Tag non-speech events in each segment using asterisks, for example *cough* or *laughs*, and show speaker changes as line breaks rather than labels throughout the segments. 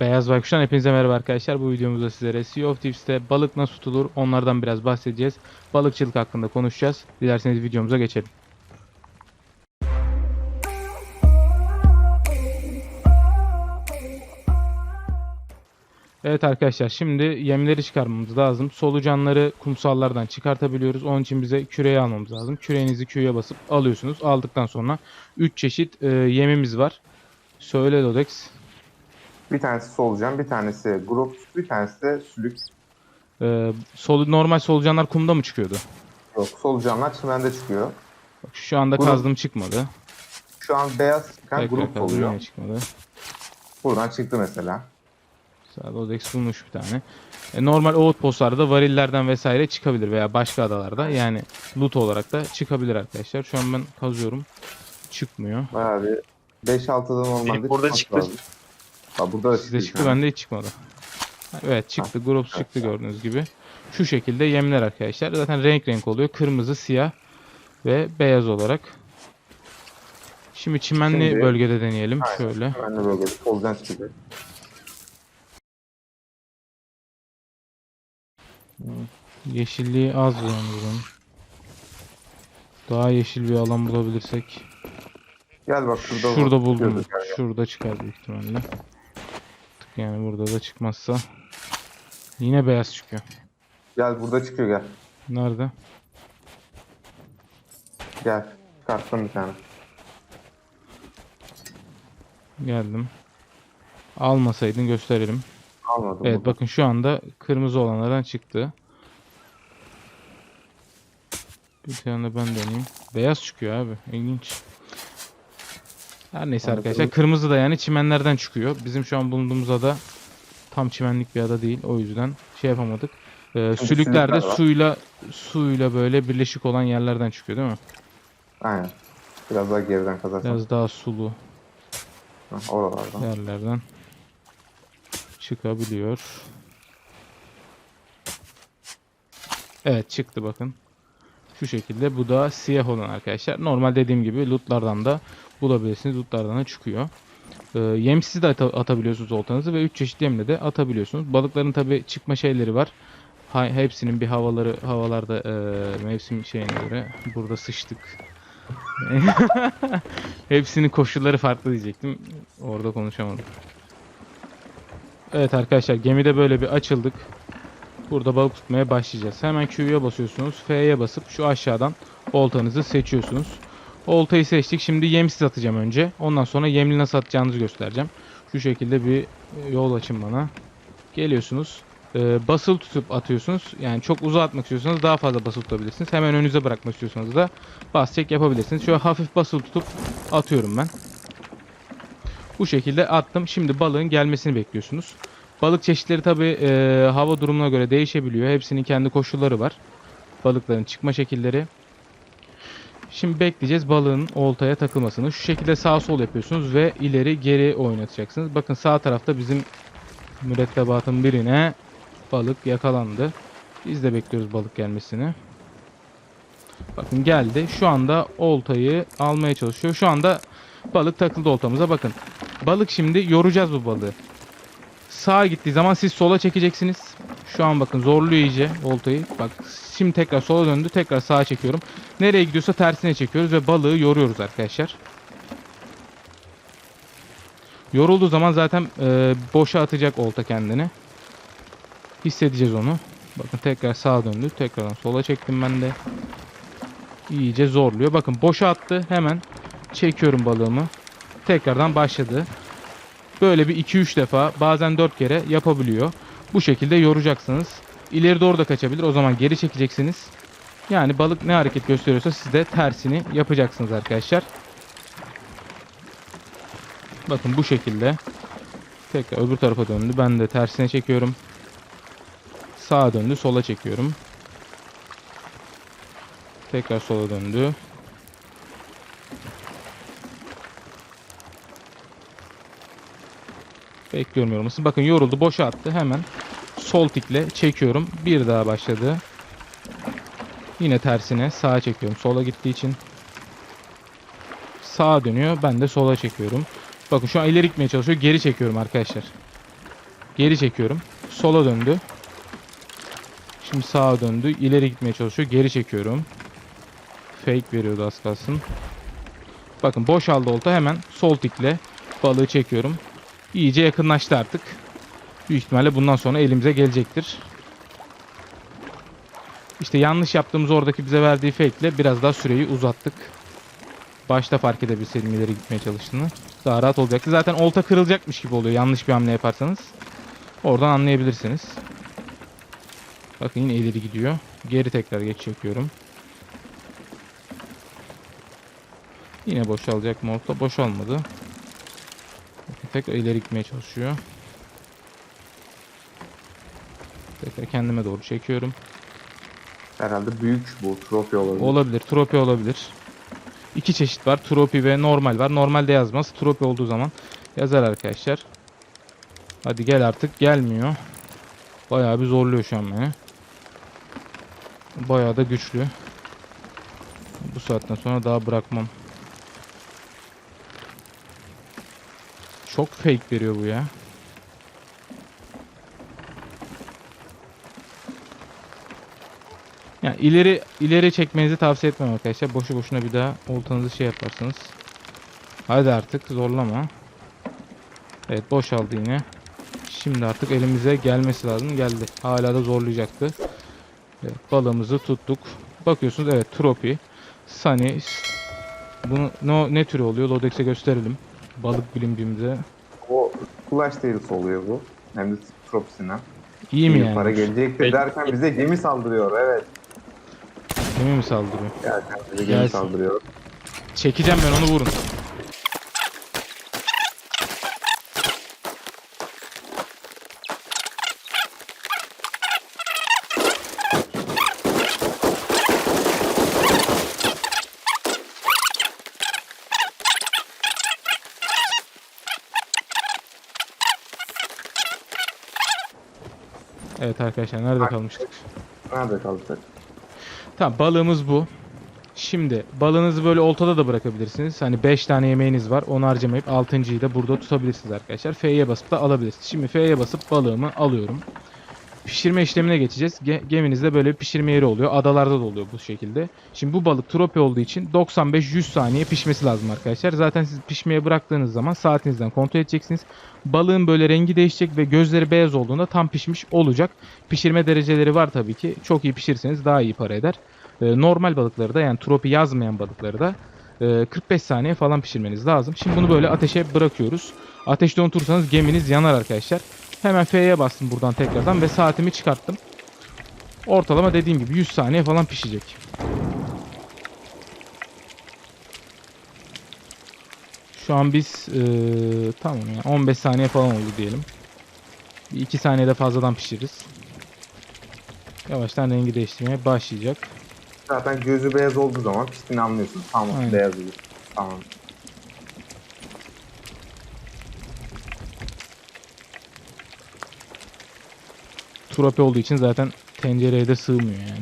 Beyaz Baykuş'tan hepinize merhaba arkadaşlar. Bu videomuzda sizlere Sea of Thieves'te balık nasıl tutulur onlardan biraz bahsedeceğiz. Balıkçılık hakkında konuşacağız. Dilerseniz videomuza geçelim. Evet arkadaşlar şimdi yemleri çıkarmamız lazım. Solucanları kumsallardan çıkartabiliyoruz. Onun için bize küreği almamız lazım. Küreğinizi Q'ya basıp alıyorsunuz. Aldıktan sonra 3 çeşit e, yemimiz var. Söyle Dodex.
Bir tanesi solucan, bir tanesi grup, bir tanesi de sülük.
Ee, sol, normal solucanlar kumda mı çıkıyordu?
Yok, solucanlar çimende çıkıyor.
Bak şu anda
Grup.
kazdım çıkmadı.
Şu an beyaz çıkan
Tekrar
grup
kazdım
oluyor.
çıkmadı.
Buradan çıktı mesela.
Sağda Odex bulmuş bir tane. E, normal outpostlarda varillerden vesaire çıkabilir veya başka adalarda yani loot olarak da çıkabilir arkadaşlar. Şu an ben kazıyorum. Çıkmıyor.
Bayağı bir 5-6'da normalde
burada çıktı.
lazım. Ha, burada da
Sizde
çıktı.
bende hiç çıkmadı. Evet çıktı. Groups çıktı gördüğünüz gibi. Şu şekilde yemler arkadaşlar. Zaten renk renk oluyor. Kırmızı, siyah ve beyaz olarak. Şimdi çimenli
Şimdi-
bölgede deneyelim.
Aynen.
Şöyle.
Ben de böyle çıktı.
Yeşilliği az buranın. Daha yeşil bir alan bulabilirsek.
Gel bak şurada.
Şurada buldum. Şurada çıkar büyük ihtimalle. Yani burada da çıkmazsa. Yine beyaz çıkıyor.
Gel burada çıkıyor gel.
Nerede?
Gel. Çıkarttım bir tane.
Geldim. Almasaydın gösterelim.
Almadım.
Evet
bunu.
bakın şu anda kırmızı olanlardan çıktı. Bir tane ben deneyeyim. Beyaz çıkıyor abi. İlginç. Her neyse
Evet,
arkadaşlar. Kırmızı da yani çimenlerden çıkıyor. Bizim şu an bulunduğumuz ada tam çimenlik bir ada değil. O yüzden şey yapamadık. Ee, sülükler de
var.
suyla suyla böyle birleşik olan yerlerden çıkıyor değil mi?
Aynen. Biraz daha geriden kazarsan.
Biraz daha sulu
Ha, oralardan.
yerlerden çıkabiliyor. Evet çıktı bakın. Şu şekilde bu da siyah olan arkadaşlar. Normal dediğim gibi lootlardan da bulabilirsiniz. Lootlardan da çıkıyor. Ee, yemsiz de ata- atabiliyorsunuz oltanızı ve 3 çeşit yemle de atabiliyorsunuz. Balıkların tabi çıkma şeyleri var. Ha- hepsinin bir havaları havalarda e, mevsim şeyine göre burada sıçtık. *laughs* Hepsinin koşulları farklı diyecektim. Orada konuşamadım. Evet arkadaşlar gemide böyle bir açıldık. Burada balık tutmaya başlayacağız. Hemen Q'ya basıyorsunuz. F'ye basıp şu aşağıdan oltanızı seçiyorsunuz. Oltayı seçtik. Şimdi yemsiz atacağım önce. Ondan sonra yemli nasıl atacağınızı göstereceğim. Şu şekilde bir e, yol açın bana. Geliyorsunuz. Ee, basılı tutup atıyorsunuz. Yani çok uzağa atmak istiyorsanız daha fazla basılı tutabilirsiniz. Hemen önünüze bırakmak istiyorsanız da bas yapabilirsiniz. Şöyle hafif basılı tutup atıyorum ben. Bu şekilde attım. Şimdi balığın gelmesini bekliyorsunuz. Balık çeşitleri tabi hava durumuna göre değişebiliyor. Hepsinin kendi koşulları var. Balıkların çıkma şekilleri. Şimdi bekleyeceğiz balığın oltaya takılmasını. Şu şekilde sağ sol yapıyorsunuz ve ileri geri oynatacaksınız. Bakın sağ tarafta bizim mürettebatın birine balık yakalandı. Biz de bekliyoruz balık gelmesini. Bakın geldi. Şu anda oltayı almaya çalışıyor. Şu anda balık takıldı oltamıza. Bakın. Balık şimdi yoracağız bu balığı. Sağa gittiği zaman siz sola çekeceksiniz. Şu an bakın zorluyor iyice oltayı. Bak şimdi tekrar sola döndü. Tekrar sağa çekiyorum. Nereye gidiyorsa tersine çekiyoruz ve balığı yoruyoruz arkadaşlar. Yorulduğu zaman zaten e, boşa atacak olta kendini. Hissedeceğiz onu. Bakın tekrar sağa döndü. Tekrardan sola çektim ben de. İyice zorluyor. Bakın boşa attı. Hemen çekiyorum balığımı. Tekrardan başladı. Böyle bir 2-3 defa bazen 4 kere yapabiliyor. Bu şekilde yoracaksınız. İleri doğru da kaçabilir. O zaman geri çekeceksiniz. Yani balık ne hareket gösteriyorsa siz de tersini yapacaksınız arkadaşlar. Bakın bu şekilde. Tekrar öbür tarafa döndü. Ben de tersine çekiyorum. Sağa döndü. Sola çekiyorum. Tekrar sola döndü. Bekliyorum yorulmasını. Bakın yoruldu. Boşa attı. Hemen sol tikle çekiyorum. Bir daha başladı. Yine tersine sağa çekiyorum. Sola gittiği için. Sağa dönüyor. Ben de sola çekiyorum. Bakın şu an ileri gitmeye çalışıyor. Geri çekiyorum arkadaşlar. Geri çekiyorum. Sola döndü. Şimdi sağa döndü. İleri gitmeye çalışıyor. Geri çekiyorum. Fake veriyordu az kalsın. Bakın boşaldı olta hemen sol tikle balığı çekiyorum. İyice yakınlaştı artık. Büyük ihtimalle bundan sonra elimize gelecektir. İşte yanlış yaptığımız oradaki bize verdiği fake ile biraz daha süreyi uzattık. Başta fark edebilseydim ileri gitmeye çalıştığını. Daha rahat olacaktı. Zaten olta kırılacakmış gibi oluyor yanlış bir hamle yaparsanız. Oradan anlayabilirsiniz. Bakın yine ileri gidiyor. Geri tekrar geç çekiyorum. Yine boşalacak mı olta? Boşalmadı. Tekrar ileri gitmeye çalışıyor. Tekrar kendime doğru çekiyorum.
Herhalde büyük bu trofi olabilir.
Olabilir. Tropi olabilir. İki çeşit var. Tropi ve normal var. Normalde yazmaz. Tropi olduğu zaman yazar arkadaşlar. Hadi gel artık. Gelmiyor. Bayağı bir zorluyor şu an beni. Bayağı da güçlü. Bu saatten sonra daha bırakmam. Çok fake veriyor bu ya. Yani ileri ileri çekmenizi tavsiye etmem arkadaşlar. Boşu boşuna bir daha oltanızı şey yaparsınız. Hadi artık zorlama. Evet boşaldı yine. Şimdi artık elimize gelmesi lazım. Geldi. Hala da zorlayacaktı. Evet, balığımızı tuttuk. Bakıyorsunuz evet tropi. Sunny. Bunu ne, ne türü oluyor? Lodex'e gösterelim. Balık bilimcimize.
O Flash Tales oluyor bu. Hem de tropisinden.
İyi mi yani?
para gelecektir
Peki.
derken bize gemi saldırıyor. Evet.
Gemi mi saldırıyor?
Derken bize gemi
Gelsin.
saldırıyor.
Çekeceğim ben onu vurun. Evet arkadaşlar nerede kalmıştık?
Nerede kalacak?
Tamam balığımız bu. Şimdi balığınızı böyle oltada da bırakabilirsiniz. Hani 5 tane yemeğiniz var. Onu harcamayıp 6.yı da burada tutabilirsiniz arkadaşlar. F'ye basıp da alabilirsiniz. Şimdi F'ye basıp balığımı alıyorum. Pişirme işlemine geçeceğiz. Ge- geminizde böyle pişirme yeri oluyor. Adalarda da oluyor bu şekilde. Şimdi bu balık tropi olduğu için 95-100 saniye pişmesi lazım arkadaşlar. Zaten siz pişmeye bıraktığınız zaman saatinizden kontrol edeceksiniz. Balığın böyle rengi değişecek ve gözleri beyaz olduğunda tam pişmiş olacak. Pişirme dereceleri var tabii ki. Çok iyi pişirirseniz daha iyi para eder. Ee, normal balıkları da yani tropi yazmayan balıkları da e, 45 saniye falan pişirmeniz lazım. Şimdi bunu böyle ateşe bırakıyoruz. Ateşte unutursanız geminiz yanar arkadaşlar. Hemen F'ye bastım buradan tekrardan ve saatimi çıkarttım. Ortalama dediğim gibi 100 saniye falan pişecek. Şu an biz e, tamam ya 15 saniye falan oldu diyelim. Bir 2 saniyede fazladan pişiririz. Yavaştan rengi değiştirmeye başlayacak.
Zaten gözü beyaz olduğu zaman piştiğini anlıyorsun. Tamam
Aynen.
beyaz olur. Tamam.
Tropi olduğu için zaten tencereye de sığmıyor yani.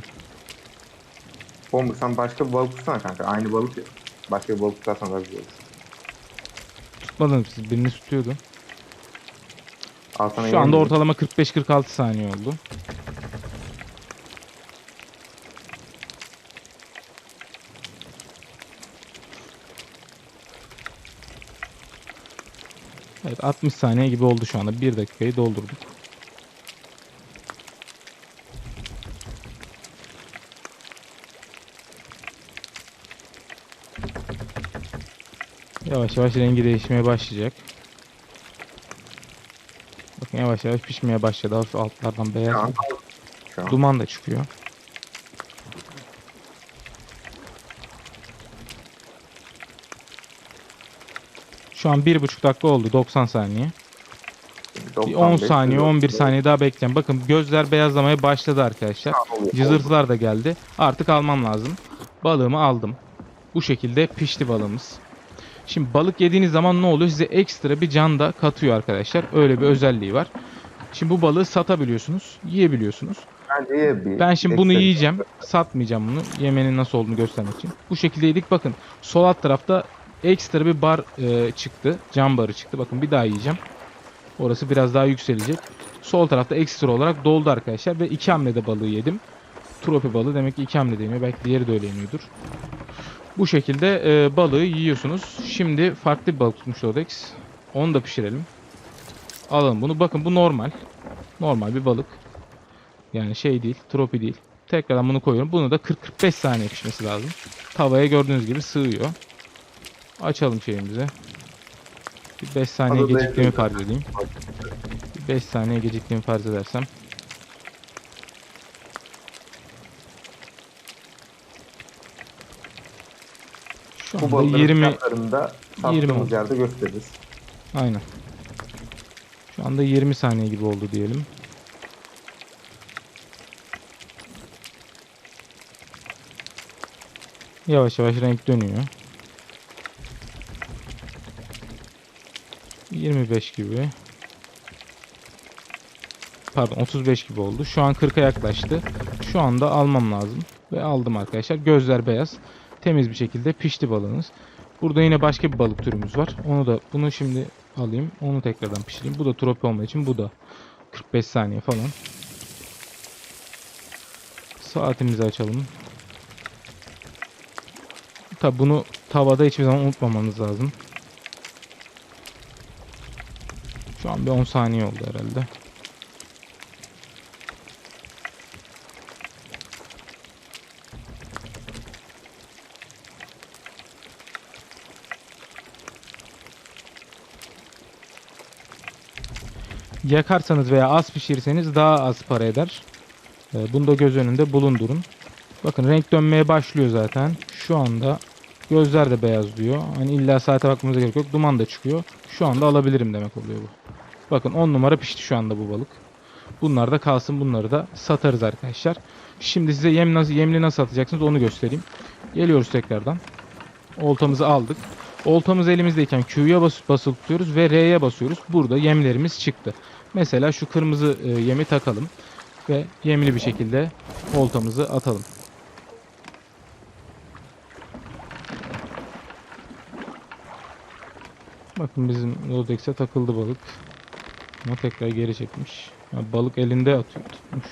Bomba sen başka bir balık tutsana kanka. Aynı balık ya. Başka bir balık tutarsan daha güzel olur.
Tutmadınız siz birini tutuyordu.
Al sana
Şu anda
yemin-
ortalama 45-46 saniye oldu. Evet 60 saniye gibi oldu şu anda. 1 dakikayı doldurduk. Yavaş yavaş rengi değişmeye başlayacak. Bakın yavaş yavaş pişmeye başladı. Hafif altlardan
Şu
beyaz
an. Şu an.
duman da çıkıyor. Şu an 1,5 dakika oldu. 90 saniye. Bir 10
95,
saniye, 11
130.
saniye daha bekleyeceğim. Bakın gözler beyazlamaya başladı arkadaşlar. Cızırtılar da geldi. Artık almam lazım. Balığımı aldım. Bu şekilde pişti balığımız. Şimdi balık yediğiniz zaman ne oluyor? Size ekstra bir can da katıyor arkadaşlar. Öyle bir özelliği var. Şimdi bu balığı satabiliyorsunuz, yiyebiliyorsunuz.
Bence ye bir.
Ben şimdi bunu
ekstra-
yiyeceğim. Satmayacağım bunu. Yemenin nasıl olduğunu göstermek için. Bu şekilde yedik. Bakın sol alt tarafta ekstra bir bar e, çıktı. Cam barı çıktı. Bakın bir daha yiyeceğim. Orası biraz daha yükselecek. Sol tarafta ekstra olarak doldu arkadaşlar ve iki hamlede balığı yedim. Tropi balığı demek ki iki hamlede yeniyor. Belki diğeri de öyle yeniyordur. Bu şekilde e, balığı yiyorsunuz. Şimdi farklı bir balık tutmuş Odex. Onu da pişirelim. Alalım bunu. Bakın bu normal. Normal bir balık. Yani şey değil, tropi değil. Tekrardan bunu koyuyorum. Bunu da 40-45 saniye pişmesi lazım. Tavaya gördüğünüz gibi sığıyor. Açalım şeyimizi. Bir 5 saniye geciktiğimi farz edeyim. Bir 5 saniye geciktiğimi farz edersem.
Bu balıkların
20
fiyatlarını da
20
sattığımız
oldu.
yerde gösteririz.
Aynen. Şu anda 20 saniye gibi oldu diyelim. Yavaş yavaş renk dönüyor. 25 gibi. Pardon 35 gibi oldu. Şu an 40'a yaklaştı. Şu anda almam lazım. Ve aldım arkadaşlar. Gözler beyaz. Temiz bir şekilde pişti balığınız. Burada yine başka bir balık türümüz var. Onu da bunu şimdi alayım. Onu tekrardan pişireyim. Bu da tropi olmadığı için bu da 45 saniye falan. Saatimizi açalım. Tabi bunu tavada hiçbir zaman unutmamanız lazım. Şu an bir 10 saniye oldu herhalde. Yakarsanız veya az pişirirseniz daha az para eder. Ee, Bunu da göz önünde bulundurun. Bakın renk dönmeye başlıyor zaten. Şu anda gözler de beyaz diyor. Hani illa saate bakmamıza gerek yok. Duman da çıkıyor. Şu anda alabilirim demek oluyor bu. Bakın 10 numara pişti şu anda bu balık. Bunlar da kalsın. Bunları da satarız arkadaşlar. Şimdi size yem nasıl, yemli nasıl atacaksınız onu göstereyim. Geliyoruz tekrardan. Oltamızı aldık. Oltamız elimizdeyken Q'ya bas basılı tutuyoruz ve R'ye basıyoruz. Burada yemlerimiz çıktı. Mesela şu kırmızı e, yemi takalım ve yemli bir şekilde oltamızı atalım. Bakın bizim Lodex'e takıldı balık. Ama tekrar geri çekmiş. Ha, balık elinde atıyor tutmuş.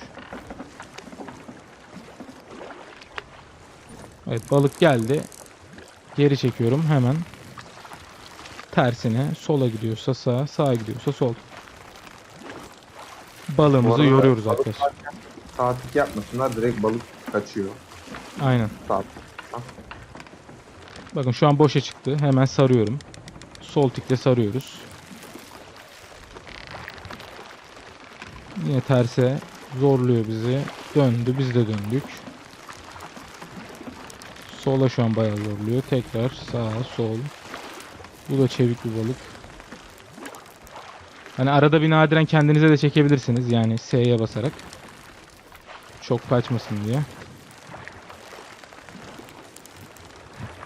Evet balık geldi. Geri çekiyorum hemen. Tersine sola gidiyorsa sağ, sağa gidiyorsa sol. Balığımızı yoruyoruz arkadaşlar.
Saatlik yapmasınlar direkt balık kaçıyor.
Aynen. Bakın şu an boşa çıktı. Hemen sarıyorum. Sol tıkla sarıyoruz. Yine terse zorluyor bizi. Döndü. Biz de döndük. Sola şu an bayağı zorluyor. Tekrar sağa sol. Bu da çevik bir balık. Hani arada bir nadiren kendinize de çekebilirsiniz. Yani S'ye basarak. Çok kaçmasın diye.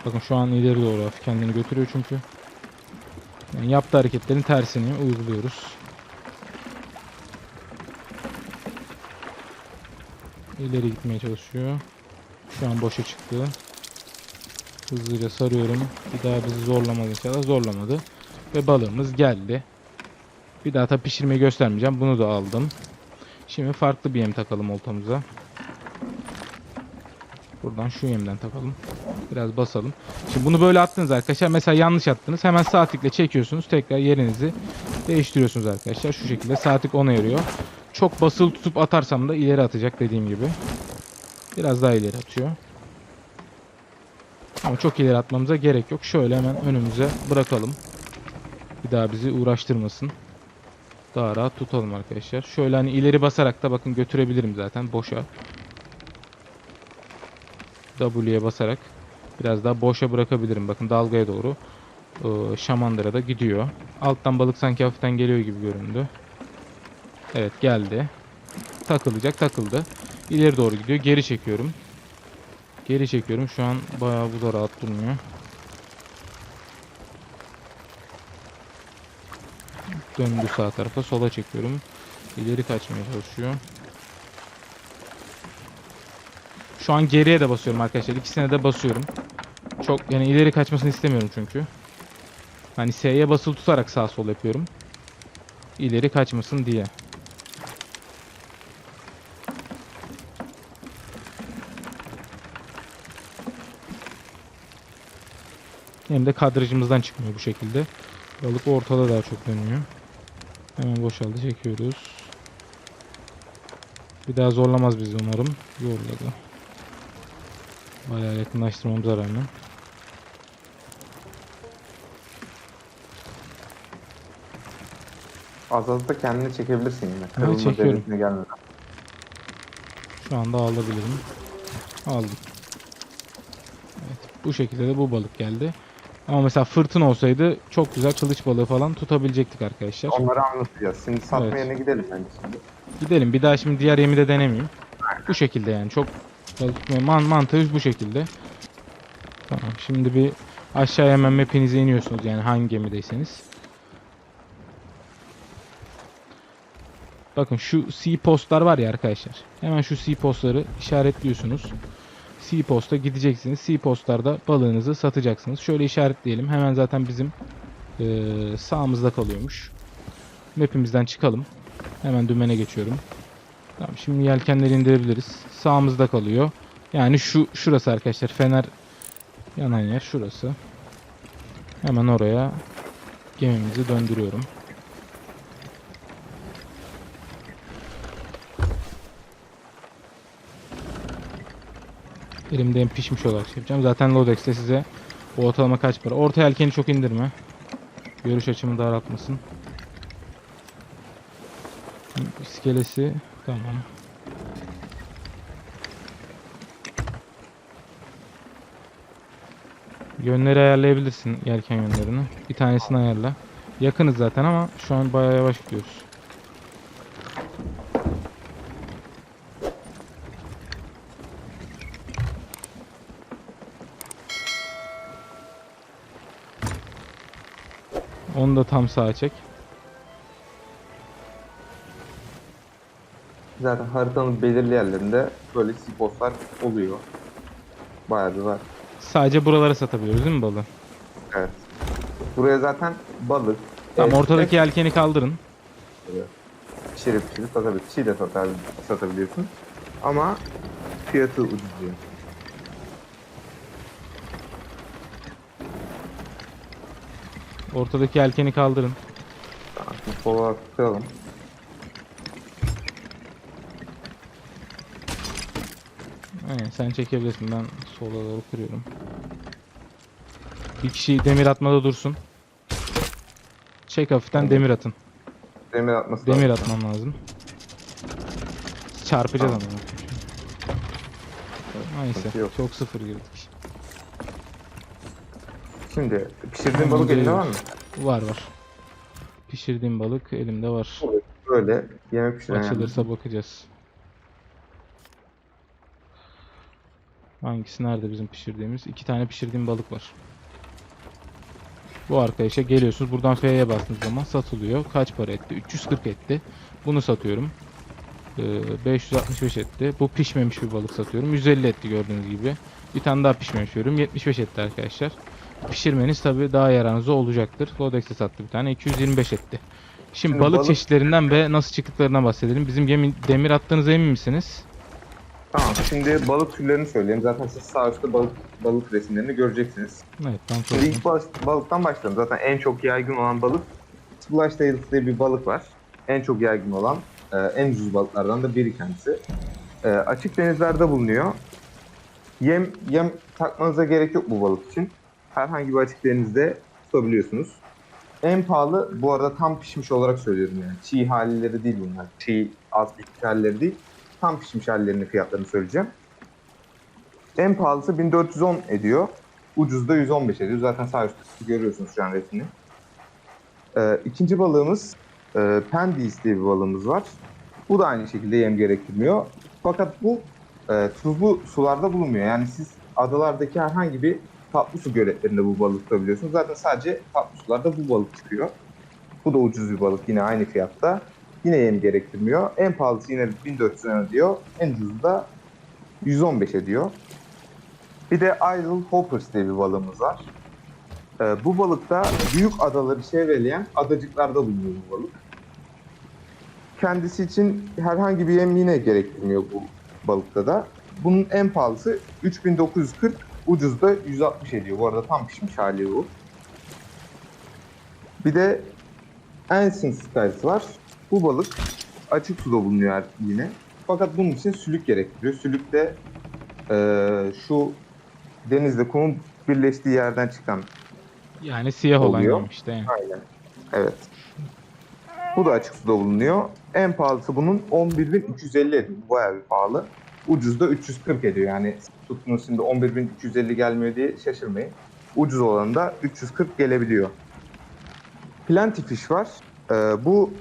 Bakın şu an ileri doğru hafif kendini götürüyor çünkü. Yani yaptığı hareketlerin tersini uyguluyoruz. İleri gitmeye çalışıyor. Şu an boşa çıktı. Hızlıca sarıyorum. Bir daha bizi zorlamadı inşallah. Zorlamadı. Ve balığımız geldi. Bir daha tabi pişirmeyi göstermeyeceğim. Bunu da aldım. Şimdi farklı bir yem takalım oltamıza. Buradan şu yemden takalım. Biraz basalım. Şimdi bunu böyle attınız arkadaşlar. Mesela yanlış attınız. Hemen sağ çekiyorsunuz. Tekrar yerinizi değiştiriyorsunuz arkadaşlar. Şu şekilde sağ tık ona yarıyor. Çok basılı tutup atarsam da ileri atacak dediğim gibi. Biraz daha ileri atıyor. Ama çok ileri atmamıza gerek yok. Şöyle hemen önümüze bırakalım. Bir daha bizi uğraştırmasın. Daha rahat tutalım arkadaşlar. Şöyle hani ileri basarak da bakın götürebilirim zaten boşa. W'ye basarak biraz daha boşa bırakabilirim. Bakın dalgaya doğru e, şamandıra da gidiyor. Alttan balık sanki hafiften geliyor gibi göründü. Evet geldi. Takılacak takıldı. İleri doğru gidiyor. Geri çekiyorum. Geri çekiyorum. Şu an bayağı bu da rahat durmuyor. Döndü sağ tarafa. Sola çekiyorum. İleri kaçmaya çalışıyor. Şu an geriye de basıyorum arkadaşlar. İkisine de basıyorum. Çok yani ileri kaçmasını istemiyorum çünkü. Hani S'ye basılı tutarak sağ sol yapıyorum. İleri kaçmasın diye. Hem de kadrajımızdan çıkmıyor bu şekilde. Balık ortada daha çok dönüyor. Hemen boşaldı çekiyoruz. Bir daha zorlamaz bizi umarım. Zorladı. Bayağı yakınlaştırmamıza rağmen.
Azaltıp da kendini çekebilirsin yine. Kırılma
çekiyorum.
derecesine gelmeden.
Şu anda alabilirim. Aldım. Evet, bu şekilde de bu balık geldi. Ama mesela fırtına olsaydı çok güzel kılıç balığı falan tutabilecektik arkadaşlar.
Onları anlatacağız. Şimdi satma
Evet.
yerine gidelim bence şimdi.
Gidelim bir daha şimdi diğer yemi de denemeyeyim. Bu şekilde yani çok man mantığı bu şekilde. Tamam şimdi bir aşağıya hemen map'inize iniyorsunuz yani hangi gemideyseniz. Bakın şu C postlar var ya arkadaşlar. Hemen şu C postları işaretliyorsunuz. C posta gideceksiniz. C postlarda balığınızı satacaksınız. Şöyle işaretleyelim. Hemen zaten bizim eee, sağımızda kalıyormuş. Map'imizden çıkalım. Hemen dümene geçiyorum. Tamam şimdi yelkenleri indirebiliriz. Sağımızda kalıyor. Yani şu şurası arkadaşlar. Fener yanan yer şurası. Hemen oraya gemimizi döndürüyorum. Elimde en pişmiş olarak şey yapacağım. Zaten Lodex'te size bu ortalama kaç para. Orta yelkeni çok indirme. Görüş açımı daraltmasın. İskelesi tamam. Yönleri ayarlayabilirsin yelken yönlerini. Bir tanesini ayarla. Yakınız zaten ama şu an bayağı yavaş gidiyoruz. Onu da tam sağa çek.
Zaten haritanın belirli yerlerinde böyle siposlar oluyor. Bayağı bir var.
Sadece buralara satabiliyoruz değil mi balığı?
Evet. Buraya zaten balık,
Tamam
et,
ortadaki yelkeni kaldırın.
et pişirip pişirip satabiliyorsun. Çiğ de satar, satabiliyorsun. Ama fiyatı ucuzluyor.
Ortadaki yelkeni kaldırın.
Sola tutalım.
Aynen sen çekebilirsin ben sola doğru kırıyorum. Bir kişi demir atmada dursun. Çek hafiften demir atın.
Demir atması
Demir
lazım.
atman lazım. Çarpacağız ama. Neyse
Sıkıntı yok.
çok sıfır girdik.
Şimdi pişirdiğin balık elinde var mı?
Var var. Pişirdiğim balık elimde var.
Böyle yemek pişiren yani.
Açılırsa bakacağız. Hangisi nerede bizim pişirdiğimiz? İki tane pişirdiğim balık var. Bu arkadaşa geliyorsunuz. Buradan F'ye bastığınız zaman satılıyor. Kaç para etti? 340 etti. Bunu satıyorum. Ee, 565 etti. Bu pişmemiş bir balık satıyorum. 150 etti gördüğünüz gibi. Bir tane daha pişmemiş veriyorum. 75 etti arkadaşlar. Pişirmeniz tabi daha yararınıza olacaktır. Lodex'e sattı bir tane. 225 etti. Şimdi, balık,
balık-
çeşitlerinden ve nasıl çıktıklarından bahsedelim. Bizim gemi demir attığınıza emin misiniz?
Tamam şimdi balık türlerini söyleyelim. Zaten siz sağ üstte balık, balık resimlerini göreceksiniz.
Evet ben
Şimdi
söyleyeyim.
ilk baş, balıktan başlayalım. Zaten en çok yaygın olan balık Splash Tails diye bir balık var. En çok yaygın olan, e, en ucuz balıklardan da biri kendisi. E, açık denizlerde bulunuyor. Yem yem takmanıza gerek yok bu balık için. Herhangi bir açık denizde tutabiliyorsunuz. En pahalı bu arada tam pişmiş olarak söylüyorum yani. Çiğ halleri değil bunlar. Çiğ az pişmiş halleri değil. Tam pişmiş hallerinin fiyatlarını söyleyeceğim. En pahalısı 1410 ediyor. Ucuz da 115 ediyor. Zaten sağ üstte görüyorsunuz şu an resmini. Ee, ikinci balığımız e, Pendis diye bir balığımız var. Bu da aynı şekilde yem gerektirmiyor. Fakat bu e, tuzlu sularda bulunmuyor. Yani siz adalardaki herhangi bir tatlı su göletlerinde bu balık tutabiliyorsunuz. Zaten sadece tatlı sularda bu balık çıkıyor. Bu da ucuz bir balık yine aynı fiyatta. Yine yem gerektirmiyor. En pahalısı yine 1400 ediyor. En ucuzu da 115 ediyor. Bir de Idle Hoppers diye bir balığımız var. Ee, bu balıkta büyük adaları çevreleyen adacıklarda bulunuyor bu balık. Kendisi için herhangi bir yem yine gerektirmiyor bu balıkta da. Bunun en pahalısı 3940 Ucuz da 160 ediyor. Bu arada tam pişmiş hali bu. Bir de Ancient Skies var. Bu balık açık suda bulunuyor yine. Fakat bunun için sülük gerektiriyor. Sülük de eee, şu denizle kumun birleştiği yerden çıkan
Yani siyah olan
Oluyor.
yem işte. yani.
Aynen. Evet. Bu da açık suda bulunuyor. En pahalısı bunun 11.350 ediyor. Bu Bayağı bir pahalı. Ucuz da 340 ediyor. Yani tuttunuz şimdi 11.350 gelmiyor diye şaşırmayın. Ucuz olan da 340 gelebiliyor. Plenty Fish var. Ee, bu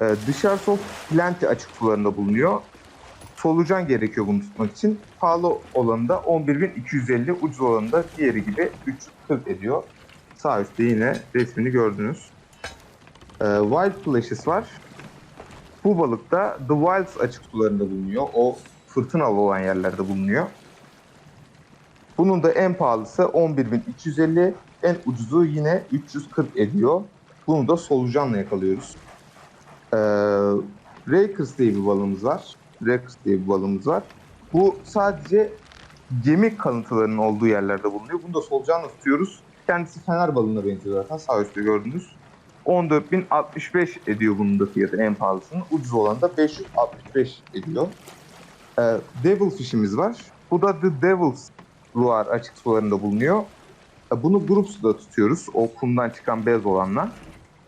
e, dışarısı of Plenty açık sularında bulunuyor. Solucan gerekiyor bunu tutmak için. Pahalı olanı da 11.250, ucuz olanı da diğeri gibi 340 ediyor. Sağ üstte yine resmini gördünüz. Ee, Wild Flashes var. Bu balık da The Wilds açık sularında bulunuyor. O fırtınalı olan yerlerde bulunuyor. Bunun da en pahalısı 11.250, en ucuzu yine 340 ediyor. Bunu da solucanla yakalıyoruz. Ee, Rakers diye bir balığımız var. Rakers diye bir balığımız var. Bu sadece gemi kalıntılarının olduğu yerlerde bulunuyor. Bunu da solucanla tutuyoruz. Kendisi fener balığına benziyor zaten. Sağ üstte gördünüz. 14.065 ediyor bunun da fiyatı en pahalısının. Ucuz olan da 565 ediyor. Ee, Devil Fish'imiz var. Bu da The Devil's Luar açık sularında bulunuyor. Ee, Bunu grup suda tutuyoruz. O kumdan çıkan beyaz olanla.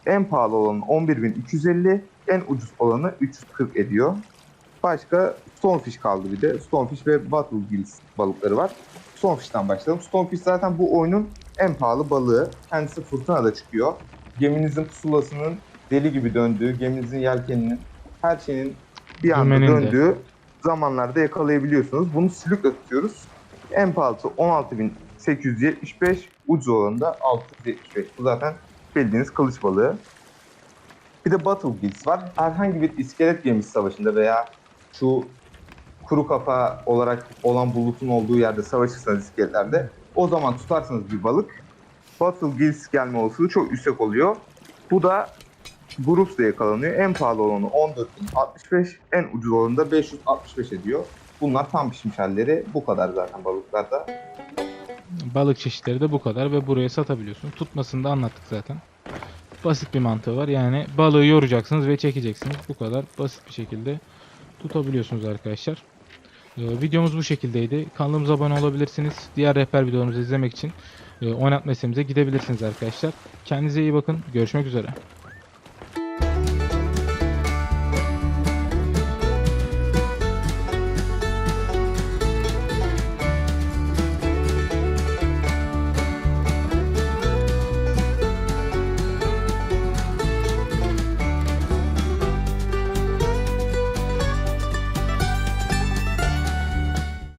En pahalı olanı 11.250, en ucuz olanı 340 ediyor. Başka Stonefish kaldı bir de. Stonefish ve Battle Gills balıkları var. Stonefish'ten başlayalım. Stonefish zaten bu oyunun en pahalı balığı. Kendisi fırtınada çıkıyor. Geminizin pusulasının deli gibi döndüğü, geminizin yelkeninin her şeyin bir anda
Dümenin de.
döndüğü zamanlarda yakalayabiliyorsunuz. Bunu sülükle tutuyoruz. En pahalısı 16.875, ucuz olanı da 675. Bu zaten bildiğiniz kılıç balığı. Bir de Battle Gills var. Herhangi bir iskelet gemisi savaşında veya şu kuru kafa olarak olan bulutun olduğu yerde savaşırsanız iskeletlerde o zaman tutarsanız bir balık Battle Gills gelme olasılığı çok yüksek oluyor. Bu da Groups yakalanıyor. En pahalı olanı 14.065, en ucuz olanı da 565 ediyor. Bunlar tam pişmiş halleri. Bu kadar zaten balıklarda.
Balık çeşitleri de bu kadar ve buraya satabiliyorsun. Tutmasını da anlattık zaten. Basit bir mantığı var. Yani balığı yoracaksınız ve çekeceksiniz. Bu kadar basit bir şekilde tutabiliyorsunuz arkadaşlar. Ee, videomuz bu şekildeydi. Kanalımıza abone olabilirsiniz. Diğer rehber videolarımızı izlemek için e, oynatma gidebilirsiniz arkadaşlar. Kendinize iyi bakın. Görüşmek üzere.